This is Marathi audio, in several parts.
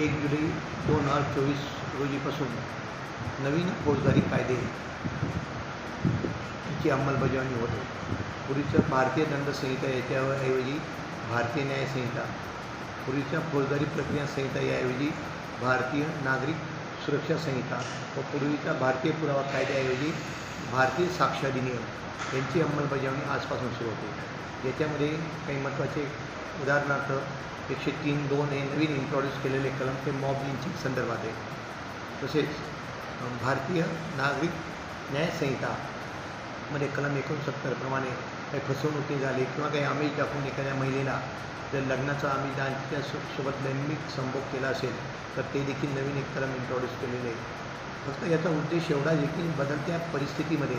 एक जुलै दोन हजार चोवीस रोजीपासून नवीन फौजदारी कायदे ची अंमलबजावणी होते पूर्वीचं भारतीय दंडसंहिता याच्याऐवजी भारतीय न्यायसंहिता पूर्वीच्या फौजदारी प्रक्रिया संहिता याऐवजी भारतीय नागरिक सुरक्षा संहिता व पूर्वीचा भारतीय पुरावा कायद्याऐवजी भारतीय साक्ष अधिनियम यांची अंमलबजावणी आजपासून सुरू होते. याच्यामध्ये काही महत्त्वाचे उदाहरणार्थ एकशे तीन दोन हे नवीन इंट्रोड्यूस केलेले कलम ते मॉब लिंचिंग संदर्भात आहे. तसेच भारतीय नागरिक न्यायसंहिता मध्ये कलम एकोणसत्तर प्रमाणे काही फसवणुकी झाली किंवा काही आमिष दाखवून एखाद्या महिलेला जर लग्नाचा आमिष दाखवून सोबत लैंगिक संभोग केला असेल तर ते देखील नवीन एक कलम इंट्रोड्यूस केलेले आहे. फक्त याचा उद्देश एवढा आहे की बदलत्या परिस्थितीमध्ये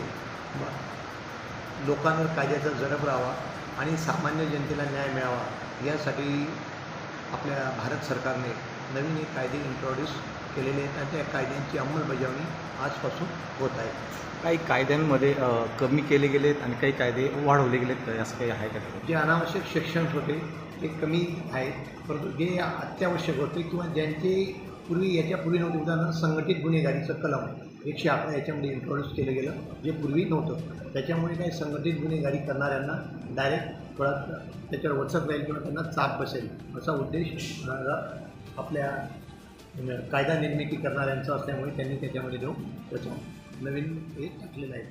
लोकांवर कायद्याचा जरब राहावा आणि सामान्य जनतेला न्याय मिळावा. यासाठी आपल्या भारत सरकारने नवीन एक कायदे इंट्रोड्यूस केलेले आहेत आणि त्या कायद्यांची अंमलबजावणी आजपासून होत आहे. काही कायद्यांमध्ये कमी केले गेलेत आणि काही कायदे वाढवले गेलेत असं काही आहे का? जे अनावश्यक शिक्षण होते ते कमी आहेत. परंतु जे अत्यावश्यक होते किंवा ज्यांचे पूर्वी याच्यापूर्वी नव्हते उदाहरणार्थ संघटित गुन्हेगारीचं कलम. एकशे अकरा याच्यामध्ये इंट्रोड्यूस केलं गेलं जे पूर्वी नव्हतं. त्याच्यामुळे काही संघटित गुन्हेगारी करणाऱ्यांना डायरेक्ट थोडा त्याच्यावर वचक राहील किंवा त्यांना चाप बसेल. असा उद्देश आपल्या कायदा निर्मिती करणाऱ्यांचा असल्यामुळे त्यांनी त्याच्यामध्ये जो त्याचा नवीन हे टाकलेलं आहे.